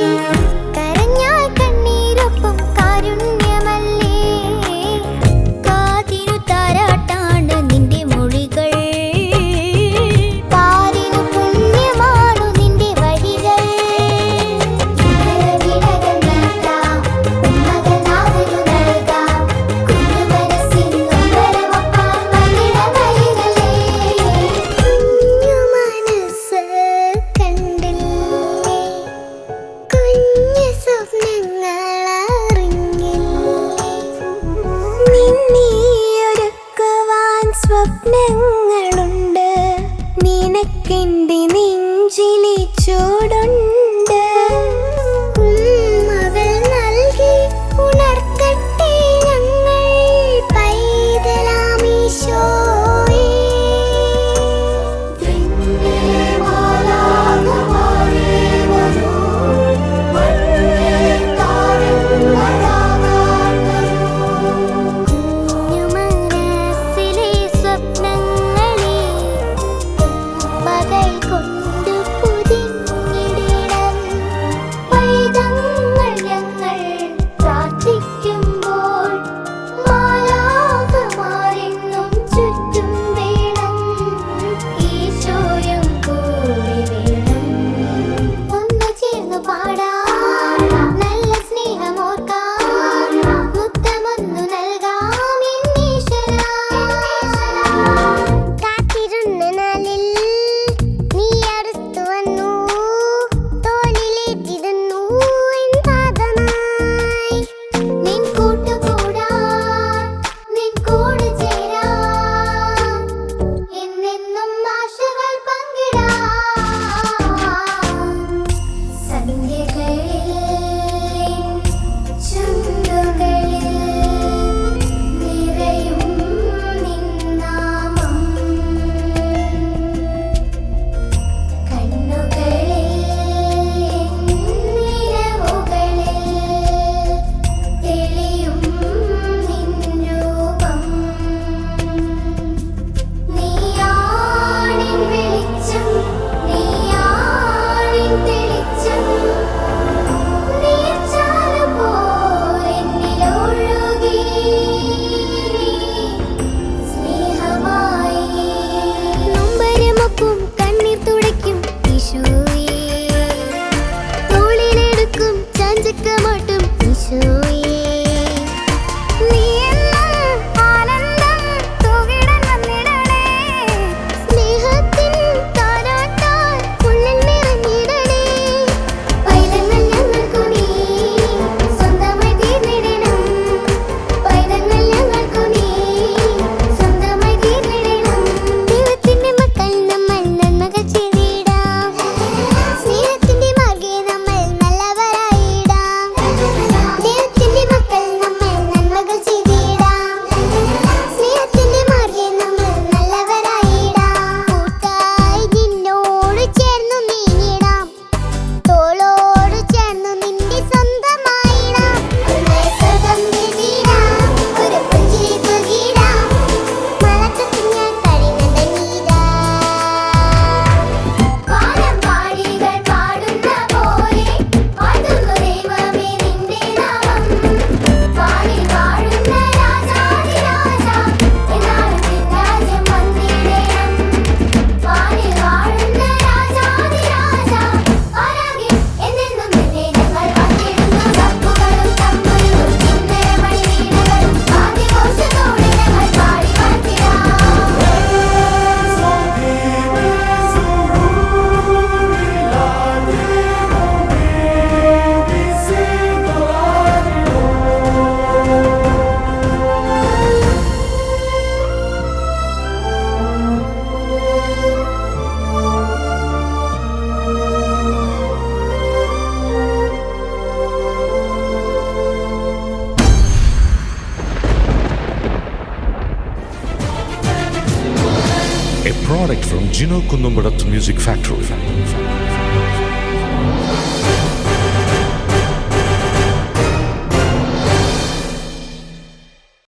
Thank you. എന്റെ നെഞ്ചിലെ ചൂടുണ്ട്. മകൾ നൽകി ഉണർക്കട്ടെ ഞങ്ങൾ. പൈതലാമീശോ a product from Gino Kundumbadath Music Factory.